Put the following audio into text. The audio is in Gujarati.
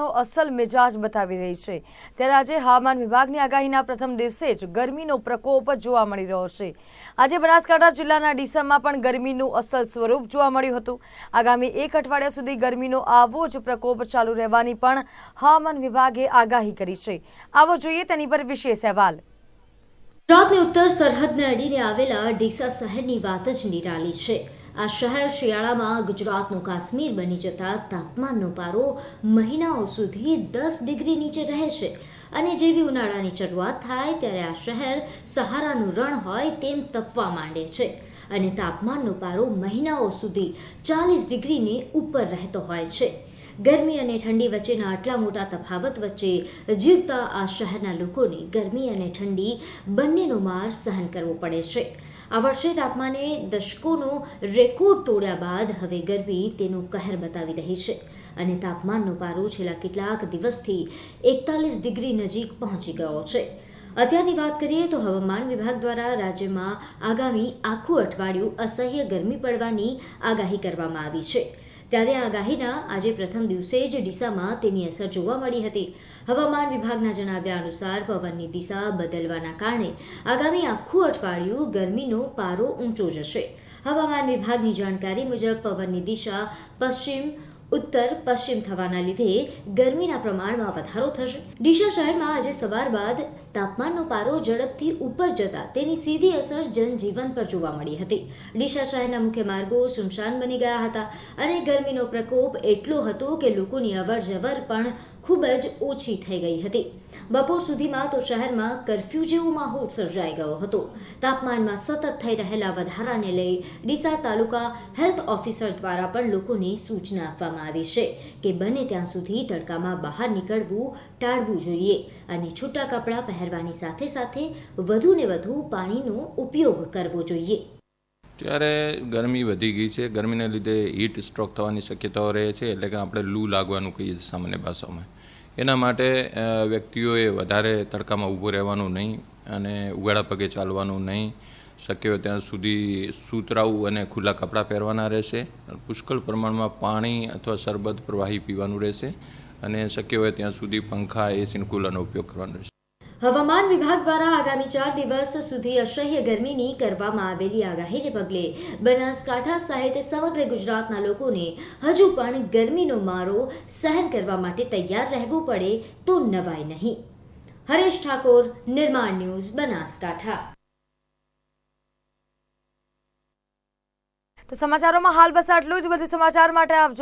ચોમાસાનો અસલ મિજાજ બતાવી રહી છે. ત્યારે આજે હવામાન વિભાગની આગાહીના પ્રથમ દિવસે જ ગરમીનો પ્રકોપ જોવા મળી રહ્યો છે. આજે બનાસકાંઠા જિલ્લાના ડીસામાં પણ ગરમીનું અસલ સ્વરૂપ જોવા મળ્યું હતું. આગામી એક અઠવાડિયા સુધી ગરમીનો આવો જ પ્રકોપ ચાલુ રહેવાની પણ હવામાન વિભાગે આગાહી કરી છે. આવો જોઈએ તેની પર વિશેષ અહેવાલ. ગુજરાતની ઉત્તર સરહદને અડીને આવેલા ડીસા શહેરની વાત જ નિરાલી છે. આ શહેર શિયાળામાં ગુજરાતનું કાશ્મીર બની જતા તાપમાનનો પારો મહિનાઓ સુધી દસ ડિગ્રી નીચે રહે છે અને જેવી ઉનાળાની શરૂઆત થાય ત્યારે આ શહેર સહારાનું રણ હોય તેમ તપવા માંડે છે. અને તાપમાનનો પારો મહિનાઓ સુધી ચાલીસ ડિગ્રીની ઉપર રહેતો હોય છે. ગરમી અને ઠંડી વચ્ચેના આટલા મોટા તફાવત વચ્ચે જીવતા આ શહેરના લોકોને ગરમી અને ઠંડી બંનેનો માર સહન કરવો પડે છે. આ વર્ષે તાપમાને દશકોનો રેકોર્ડ તોડ્યા બાદ હવે ગરમી તેનું કહેર બતાવી રહી છે અને તાપમાનનો પારો છેલ્લા કેટલાક દિવસથી એકતાલીસ ડિગ્રી નજીક પહોંચી ગયો છે. અત્યારની વાત કરીએ તો હવામાન વિભાગ દ્વારા રાજ્યમાં આગામી આખું અઠવાડિયું અસહ્ય ગરમી પડવાની આગાહી કરવામાં આવી છે. ત્યારે આગાહીના આજે પ્રથમ દિવસે જ ડીસામાં તેની અસર જોવા મળી હતી. હવામાન વિભાગના જણાવ્યા અનુસાર પવનની દિશા બદલવાના કારણે આગામી આખું અઠવાડિયું ગરમીનો પારો ઊંચો જશે. હવામાન વિભાગની જાણકારી મુજબ પવનની દિશા પશ્ચિમ ઉત્તર પશ્ચિમ થવાના લીધે ગરમીના પ્રમાણમાં વધારો થશે. ડીસા શહેરમાં આજે સવાર બાદ તાપમાનનો પારો ઝડપથી ઉપર જતા તેની સીધી અસર જનજીવન પર જોવા મળી હતી. ડીસા શહેરના મુખ્ય માર્ગો સુમશાન બની ગયા હતા અને ગરમીનો પ્રકોપ એટલો હતો કે લોકોની અવર જવર પણ ખૂબ જ ઓછી થઈ ગઈ હતી. બપોર સુધીમાં તો શહેરમાં કરફ્યુ જેવો માહોલ સર્જાઈ ગયો હતો. તાપમાનમાં સતત થઈ રહેલા વધારાને લઈ ડીસા તાલુકા હેલ્થ ઓફિસર દ્વારા પણ લોકોને સૂચના આપવામાં આવી છે કે બને ત્યાં સુધી તડકામાં બહાર નીકળવું ટાળવું જોઈએ અને છૂટા કપડાં પહેરવાની સાથે સાથે વધુને વધુ પાણીનો ઉપયોગ કરવો જોઈએ. ત્યારે ગરમી વધી ગઈ છે. ગરમીને લીધે હીટ સ્ટ્રોક થવાની શક્યતાઓ રહે છે, એટલે કે આપણે લૂ લાગવાનું કહીએ છીએ સામાન્ય ભાષામાં. એના માટે વ્યક્તિઓએ વધારે તડકામાં ઊભું રહેવાનું નહીં અને ઉગાડા પગે ચાલવાનું નહીં. શક્ય હોય ત્યાં સુધી સૂતરાવું અને ખુલ્લા કપડાં પહેરવાના રહેશે. પુષ્કળ પ્રમાણમાં પાણી અથવા શરબત પ્રવાહી પીવાનું રહેશે અને શક્ય હોય ત્યાં સુધી પંખા એસી કુલરનો ઉપયોગ કરવાનો રહેશે. હવામાન વિભાગ દ્વારા આગામી ચાર દિવસ સુધી અસહ્ય ગરમીની કરવામાં આવેલી આગાહીને પગલે બનાસકાંઠા સહિત સમગ્ર ગુજરાતના લોકોને હજુ પણ ગરમીનો મારો સહન કરવા માટે તૈયાર રહેવું પડે તો નવાય નહીં. હરેશ ઠાકોર, નિર્માણ ન્યૂઝ, બનાસકાંઠા. તો સમાચારોમાં હાલ બસ આટલું જ. બધું સમાચાર માટે આપ જોતા